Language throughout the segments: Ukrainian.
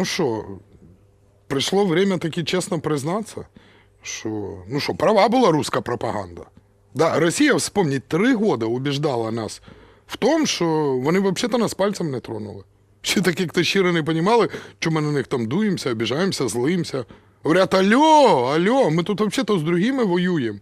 ну що, прийшло время таки чесно признатися, що, ну що, права була руська пропаганда. Да, Росія, вспомніть, три роки убіждала нас в тому, що вони взагалі нас пальцем не тронули. Ще такі, хто щиро не розуміли, що ми на них там дуємося, обіжаємося, злимося. Говорять, алло, алло, ми тут взагалі з другими воюємо.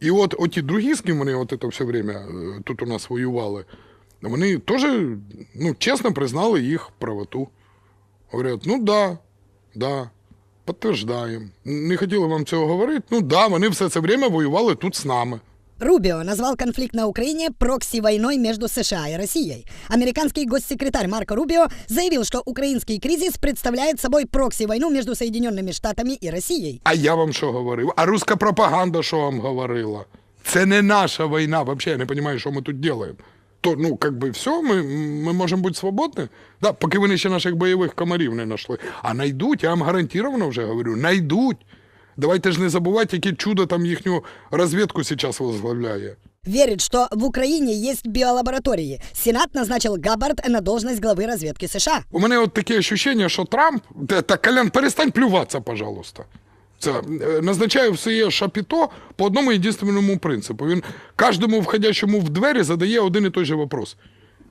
І от оті другі, з ким вони от це все время е, тут у нас воювали, вони теж ну, чесно признали їх правоту. Говорять, ну да, да, підтверждаємо. Не хотіли вам цього говорити. Ну да, вони все це время воювали тут з нами. Рубио назвал конфликт на Украине прокси-войной между США и Россией. Американский госсекретарь Марко Рубио заявил, что украинский кризис представляет собой прокси-войну между Соединенными Штатами и Россией. А я вам що говорив? А руська пропаганда що вам говорила? Це не наша війна. Вообще я не розумію, що ми тут робимо. То, ну, как би все, ми, ми можемо бути свободні. Да, поки вони ще наших бойових комарів не знайшли. А найдуть, я вам гарантовано вже говорю, найдуть. Давайте ж не забувати, яке чудо там їхню розвідку зараз возглавляє. Верит, что в Украине есть биолаборатории. Сенат назначил Габбард на должность главы разведки США. У мене от таке ощущення, що Трамп. Та, та Колян, перестань плюватися, пожалуйста. Це е, назначає в своє шапіто по одному єдинственному принципу. Він кожному входящому в двері задає один і той же вопрос: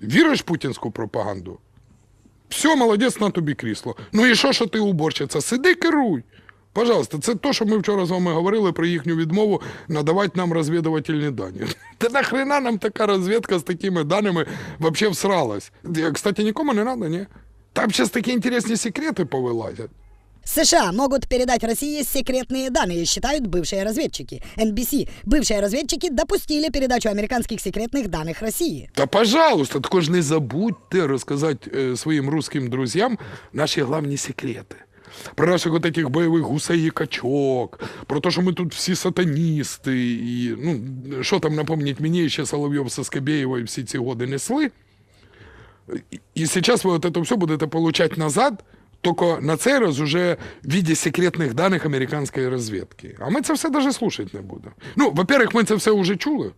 віриш путінську пропаганду? Все, молодець на тобі крісло. Ну і що, що ти уборщиця? Сиди, керуй. Пожалуйста, це то, що ми вчора з вами говорили про їхню відмову надавати нам розвідувальні дані. Та нахрена нам така розвідка з такими даними вообще всралась? Е, Кстати, нікому не треба, ні? Там зараз такі інтересні секрети повилазять. США могут передать России секретные данные, считают бывшие разведчики. NBC. Бывшие разведчики допустили передачу американских секретных данных России. Та пожалуйста, також не забудьте розказати е, своїм русським друзям наші головні секрети. Про наших от этих бойових гусей і качок, про те, що ми тут всі сатаністи, і ну, що там напомніть мені, ще Соловйов со Скабєєвою всі ці годи несли. І- І зараз ви от це все будете получать назад, тільки на цей раз уже в виде секретних даних американської розвідки. А ми це все навіть слушати не будемо. Ну, во-первых, ми це все вже чули.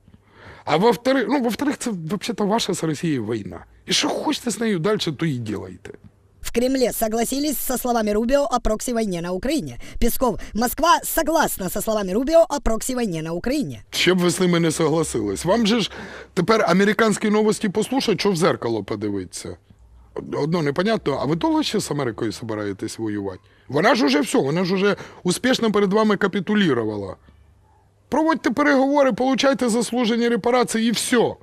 А во-вторых, ну, во-вторых, це взагалі ваша з Росією війна. І що хочете з нею далі, то і ділайте. В Кремле согласились со словами Рубио о прокси-войне на Украине. Песков. Москва согласна со словами Рубио о прокси-войне на Украине. Ще б ви з ними не согласились. Вам же ж тепер американські новості послухати, що в зеркало подивитися. Одно непонятно, а ви довго ще з Америкою собираєтесь воювати? Вона ж уже все, вона ж уже успішно перед вами капітулірувала. Проводьте переговори, получайте заслужені репарації і все.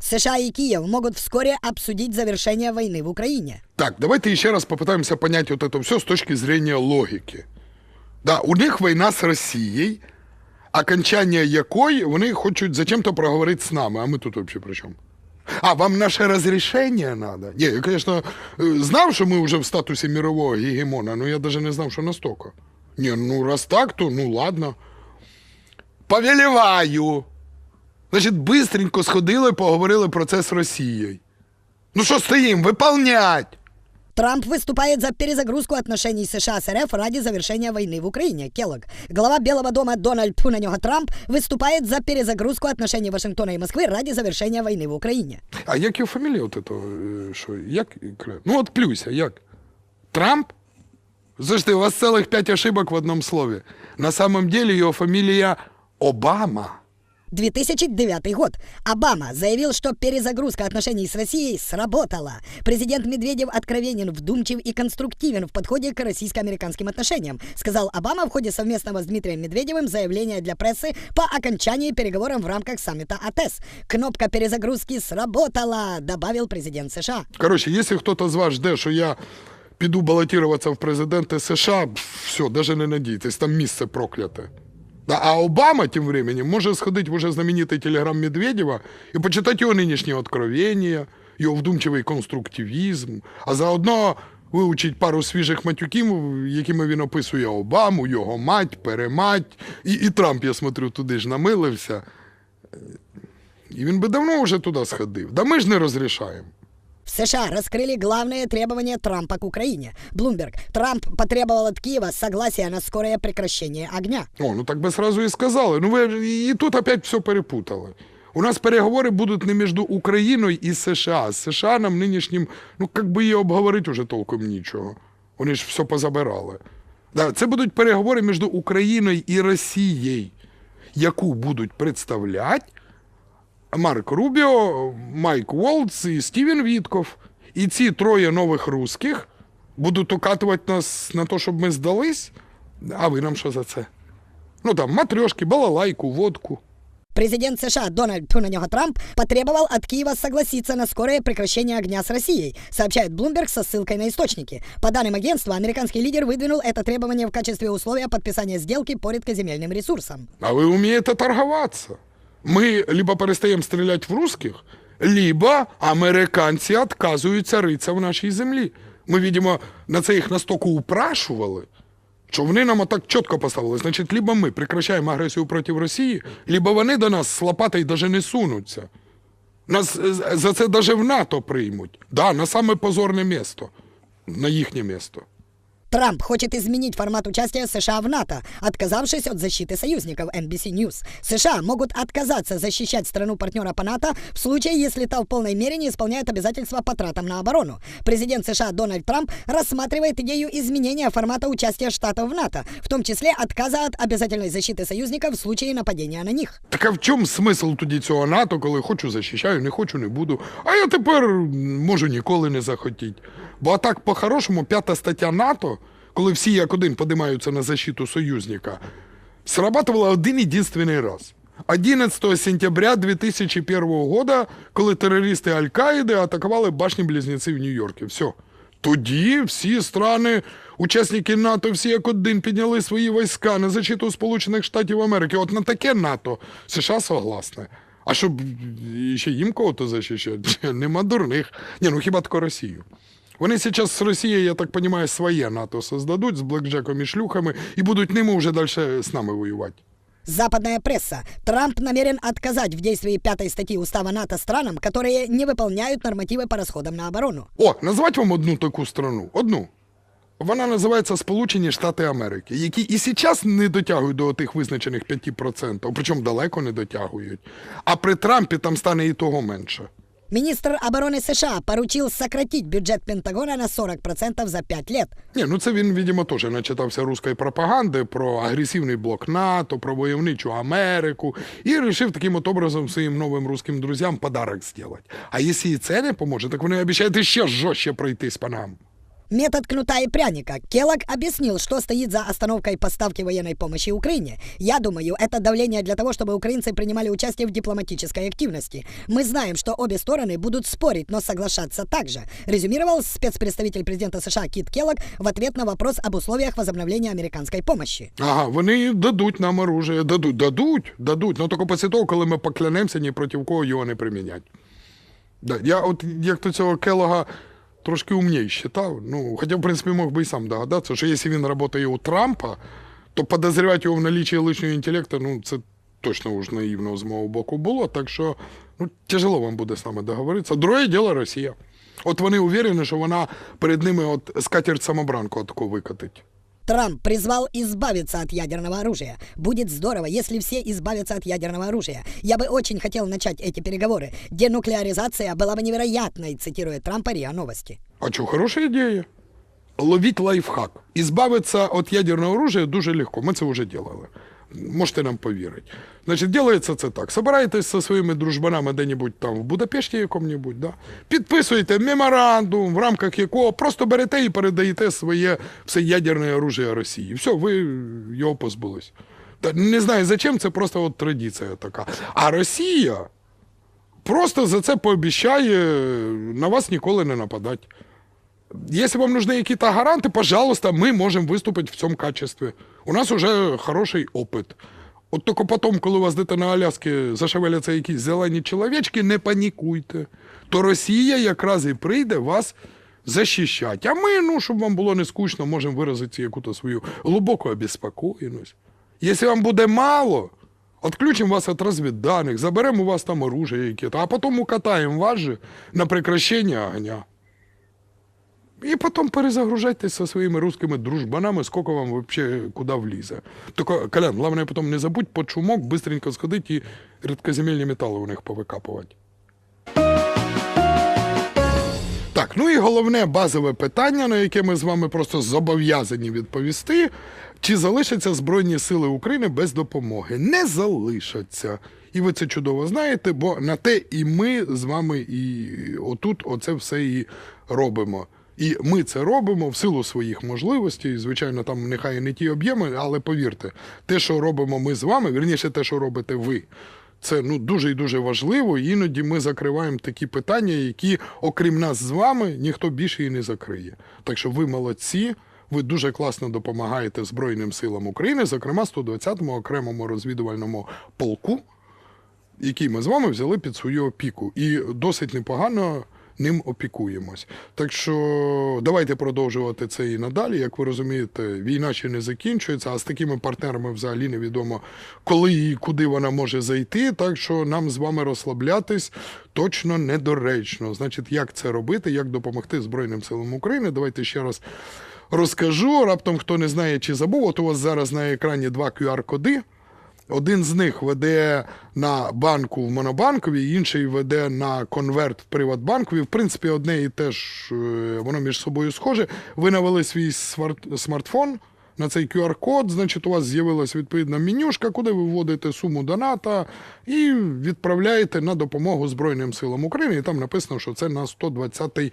США и Киев могут вскоре обсудить завершение войны в Украине. Так, давайте ще раз попытаемся понять вот это все с точки зрения логики. Да, у них війна з Росією, окончання якої вони хочуть зачем-то проговорити з нами, а ми тут взагалі при чому? А, вам наше розрішення надо? Ні, я, звісно, знав, що ми вже в статусі мирового гегемона, але я навіть не знав, що настільки. Не, ну раз так, то ну ладно. Повеліваю. Значить, бистренько сходили, поговорили про це з Росією. Ну що стоїм, виполнять! Трамп выступает за перезагрузку отношений США с РФ ради завершения войны в Украине. Келлог. Глава Белого дома Дональд Тьфу на него Трамп выступает за перезагрузку отношений Вашингтона и Москвы ради завершения войны в Украине. А як його фамілія от этого, е, що, як? Ну от плюся, як? Трамп? Слушайте, у вас целых пять ошибок в одном слове. На самом деле его фамилия Обама. 2009 год. Обама заявил, что перезагрузка отношений с Россией сработала. Президент Медведев откровенен, вдумчив и конструктивен в подходе к российско-американским отношениям, сказал Обама в ходе совместного с Дмитрием Медведевым заявления для прессы по окончании переговоров в рамках саммита АТЭС. Кнопка перезагрузки сработала, добавил президент США. Короче, если кто-то з вас жде, що я піду балотуватися в президенти США, все, даже не надійтесь, там місце прокляте. А Обама тим временем може сходити в уже знаменитий телеграм Медведєва і почитати його нинішні откровення, його вдумчивий конструктивізм, а заодно вивчить пару свіжих матюків, якими він описує Обаму, його мать, перемать. І, і Трамп, я смотрю, туди ж намилився. І він би давно вже туди сходив. Да ми ж не розрішаємо. США раскрыли главные требования Трампа к Украине. Блумберг. Трамп потребовал от Киева согласия на скорое прекращение огня. О, ну так би сразу і сказали. Ну ви і тут опять все перепутали. У нас переговори будуть не між Україною і США. США нам нинішнім, ну як би і обговорити уже толком нічого. Вони ж все позабирали. Це будуть переговори між Україною і Росією, яку будуть представляти Марк Рубіо, Майк Волц і Стівен Вітков. І ці троє нових русських будуть укатувати нас на те, щоб ми здались. А ви нам що за це? Ну там матрешки, балалайку, водку. Президент США Дональд тьфу на него Трамп потребовал от Киева согласиться на скорое прекращение огня с Россией, сообщает Bloomberg со ссылкой на источники. По данным агентства, американский лидер выдвинул это требование в качестве условия подписания сделки по редкоземельным ресурсам. А ви вмієте торгуватися. Ми либо перестаємо стріляти в русських, либо американці відказуються ритися в нашій землі. Ми, видимо, на це їх настільки упрашували, що вони нам отак чітко поставили. Значить, либо ми прекращаємо агресію проти Росії, либо вони до нас з лопатою навіть не сунуться. Нас е, за це навіть в НАТО приймуть. Да, на саме позорне місто. На їхнє місто. Трамп хочет изменить формат участия США в НАТО, отказавшись от защиты союзников NBC News. США могут отказаться защищать страну-партнера по НАТО в случае, если та в полной мере не исполняет обязательства по тратам на оборону. Президент США Дональд Трамп рассматривает идею изменения формата участия штатов в НАТО, в том числе отказа от обязательной защиты союзников в случае нападения на них. Так а в чому смисл тоді цього НАТО, коли хочу захищаю, не хочу, не буду. А я тепер можу ніколи не захотіти. Бо а так, по-хорошому, п'ята стаття НАТО, коли всі як один подимаються на защиту союзника, срабатывала один единственный раз. 11 сентября 2001 года, коли терористи Аль-Каїди атакували башні-близнеці в Нью-Йорку. Все. Тоді всі страни, учасники НАТО, всі як один підняли свої війська на защиту Сполучених Штатів Америки. От на таке НАТО США согласне. А щоб ще їм кого-то захищати, нема дурних. Ні, ну хіба тако Росію. Вони зараз з Росією, я так розумію, своє НАТО создадуть з блекджеком і шлюхами і будуть ними вже далі з нами воювати. Западная пресса. Трамп намерен отказать в действии пятой статьи Устава НАТО странам, которые не выполняют нормативы по расходам на оборону. О, назвать вам одну таку страну. Одну. Вона називається Сполучені Штати Америки, які і зараз не дотягують до тих визначених 5%, причому далеко не дотягують. А при Трампі там стане і того менше. Министр обороны США поручил сократить бюджет Пентагона на 40% за 5 лет. Ні, ну це він, видимо, теж начитався руської пропаганди про агресивний блок НАТО, про войовничу Америку і вирішив таким от образом своїм новим русським друзям подарок зробити. А якщо і це не поможе, так вони обіцяють ще жорстче пройтись по нам. Метод кнута и пряника. Келлог объяснил, что стоит за остановкой поставки военной помощи Украине. Я думаю, это давление для того, чтобы украинцы принимали участие в дипломатической активности. Мы знаем, что обе стороны будут спорить, но соглашаться также, резюмировал спецпредставитель президента США Кит Келлог в ответ на вопрос об условиях возобновления американской помощи. Ага, вони дадуть нам оружие, дадуть, дадуть, дадуть. Ну тільки після того, коли ми поклянемося, ні проти кого його не примінять. Да, я от як то цього Келога трошки умній считал. Ну, хоча, в принципі, мог би и сам догадатися, що якщо він працює у Трампа, то подозрівати його в наличии лишнього інтелекту, ну, це точно уж наївно з мого боку було. Так що ну, тяжело вам буде з нами договоритися. Друге діло Росія. От вони уверені, що вона перед ними от скатерть самобранку таку викатить. Трамп призвал избавиться от ядерного оружия. Будет здорово, если все избавятся от ядерного оружия. Я бы очень хотел начать эти переговоры. Денуклеаризация была бы невероятной, цитирует Трампа РИА Новости. А что, хорошая идея. Ловить лайфхак. Избавиться от ядерного оружия дуже легко. Ми це вже делали. Можете нам повірити. Значить, делається це так. Собираєтесь зі своїми дружбанами де-небудь там в Будапешті якому-небудь, да? підписуєте меморандум, в рамках якого просто берете і передаєте своє все ядерне оружие Росії. Все, ви його позбулись. Не знаю зачем, це просто от традиція така. А Росія просто за це пообіцяє на вас ніколи не нападати. Если вам нужны какие-то гаранты, пожалуйста, мы можем выступить в цьому качестве. У нас уже хороший опыт. От тільки потім, коли у вас десь на Аляскі зашевеляться якісь зелені чоловічки, не панікуйте. То Росія якраз і прийде вас захищати. А ми, ну, щоб вам було не скучно, можемо виразити якусь свою глибоку обеспокоєність. Якщо вам буде мало, Отключим вас от разведданных, заберем у вас там оружие какие-то, а потом укатаем вас же на прекращение огня. І потім перезагружайтесь со своїми русскими дружбанами, сколько вам вообще куди влізе. Тільки, Колян, головне потім не забудь по чумок быстренько сходити і рідкоземельні метали у них повикапувати. Так, ну і головне базове питання, на яке ми з вами просто зобов'язані відповісти: чи залишаться Збройні Сили України без допомоги? Не залишаться. І ви це чудово знаєте, бо на те і ми з вами і отут оце все і робимо. І ми це робимо в силу своїх можливостей. Звичайно, там нехай не ті об'єми, але повірте, те, що робимо ми з вами, вірніше, те, що робите ви, це ну дуже і дуже важливо. Іноді ми закриваємо такі питання, які, окрім нас з вами, ніхто більше і не закриє. Так що ви молодці. Ви дуже класно допомагаєте Збройним силам України, зокрема 120-му окремому розвідувальному полку, який ми з вами взяли під свою опіку, і досить непогано ним опікуємось. Так що давайте продовжувати це і надалі. Як ви розумієте, війна ще не закінчується, а з такими партнерами взагалі невідомо, коли і куди вона може зайти. Так що нам з вами розслаблятись точно недоречно. Значить, як це робити, як допомогти Збройним силам України? Давайте ще раз. Розкажу, раптом хто не знає чи забув, от у вас зараз на екрані два QR-коди. Один з них веде на банку в Монобанкові, інший веде на конверт в Приватбанкові. В принципі, одне і те ж е, воно між собою схоже. Ви навели свій смартфон на цей QR-код, значить, у вас з'явилась відповідна менюшка, куди ви вводите суму доната і відправляєте на допомогу Збройним силам України. І там написано, що це на 120-й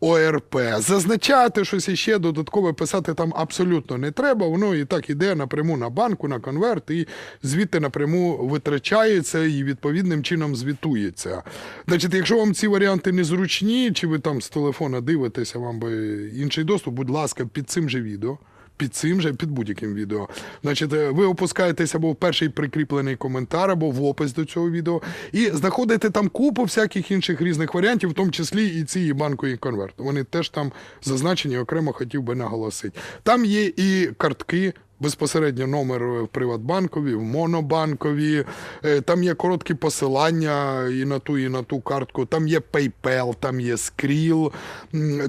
ОРП. Зазначати щось іще додаткове писати там абсолютно не треба. Воно і так іде напряму на банку, на конверт, і звідти напряму витрачається і відповідним чином звітується. Значить, якщо вам ці варіанти незручні, чи ви там з телефона дивитеся, вам би інший доступ, будь ласка, під цим же відео. Під цим же, під будь-яким відео. Значить, е, ви опускаєтесь або в перший прикріплений коментар, або в опис до цього відео, і знаходите там купу всяких інших різних варіантів, в тому числі і ці банку і конверт. Вони теж там зазначені, окремо хотів би наголосити. Там є і картки. Безпосередньо номер в Приватбанкові, в Монобанкові, Е, там є короткі посилання і на ту, і на ту картку. Там є PayPal, там є Skrill,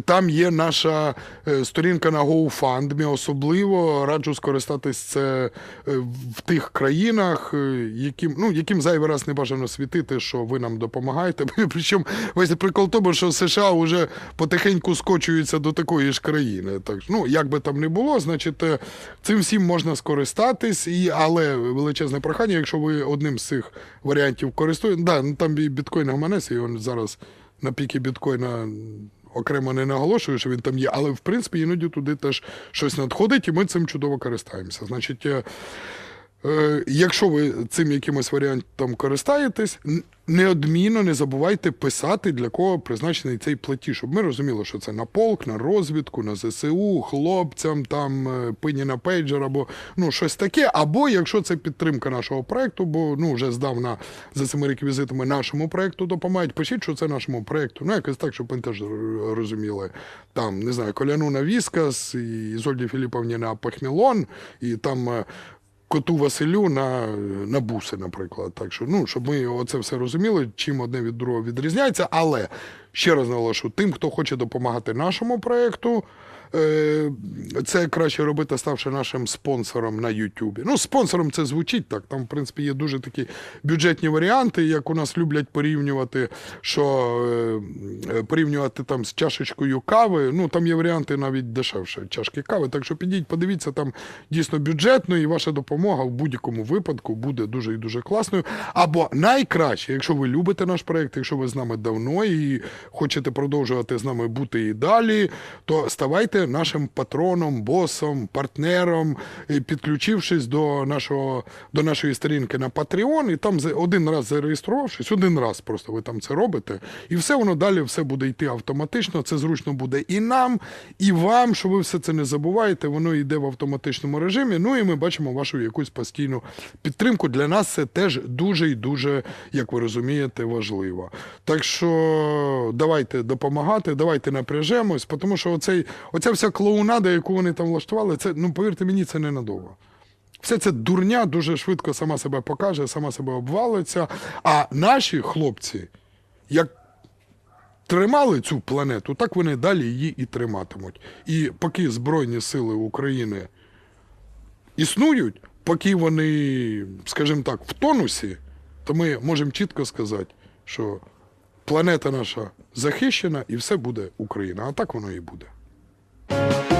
там є наша е, сторінка на GoFundMe. Особливо раджу скористатись це е, в тих країнах, яким, ну, яким зайвий раз не бажано світити, що ви нам допомагаєте. Причому весь прикол тому, що США вже потихеньку скочуються до такої ж країни. Так, ну, як би там не було, значить, цим всім можна скористатись, і, але величезне прохання, якщо ви одним з цих варіантів користуєте, да, ну, там біткоін гаманець, і він зараз на піки біткоїна окремо не наголошую, що він там є, але в принципі іноді туди теж щось надходить, і ми цим чудово користаємося. Значить, Е, Якщо ви цим якимось варіантом користаєтесь, неодмінно не забувайте писати, для кого призначений цей платіж, щоб ми розуміли, що це на полк, на розвідку, на ЗСУ, хлопцям, там е, пині на пейджер або ну щось таке. Або якщо це підтримка нашого проекту, бо ну вже здавна за цими реквізитами нашому проекту допомагають. Пишіть, що це нашому проекту. Ну якось так, щоб ви теж розуміли. Там не знаю, Коляну на Віскас, і Ізольді Філіповні на Пахмілон, і там. Коту Василю на, на буси, наприклад. Так що, ну, щоб ми оце все розуміли, чим одне від другого відрізняється. Але ще раз наголошу, тим, хто хоче допомагати нашому проєкту, це краще робити, ставши нашим спонсором на Ютубі. Ну, спонсором це звучить так. Там, в принципі, є дуже такі бюджетні варіанти, як у нас люблять порівнювати, що е, порівнювати там з чашечкою кави. Ну, там є варіанти навіть дешевше чашки кави. Так що підіть, подивіться, там дійсно бюджетно, і ваша допомога в будь-якому випадку буде дуже і дуже класною. Або найкраще, якщо ви любите наш проект, якщо ви з нами давно і хочете продовжувати з нами бути і далі, то ставайте нашим патроном, босом, партнером, підключившись до нашого до нашої сторінки на Patreon, і там один раз зареєструвавшись, один раз просто ви там це робите, і все воно далі все буде йти автоматично. Це зручно буде і нам, і вам, що ви все це не забуваєте, воно йде в автоматичному режимі. Ну і ми бачимо вашу якусь постійну підтримку. Для нас це теж дуже і дуже, як ви розумієте, важливо. Так що давайте допомагати, давайте напряжемось, тому що оцей, оця вся клоунада, яку вони там влаштували, це ну повірте мені, це ненадовго. Вся ця дурня дуже швидко сама себе покаже, сама себе обвалиться. А наші хлопці, як тримали цю планету, так вони далі її і триматимуть. І поки Збройні Сили України існують, поки вони, скажімо так, в тонусі, то ми можемо чітко сказати, що планета наша захищена і все буде Україна. А так воно і буде. Thank you.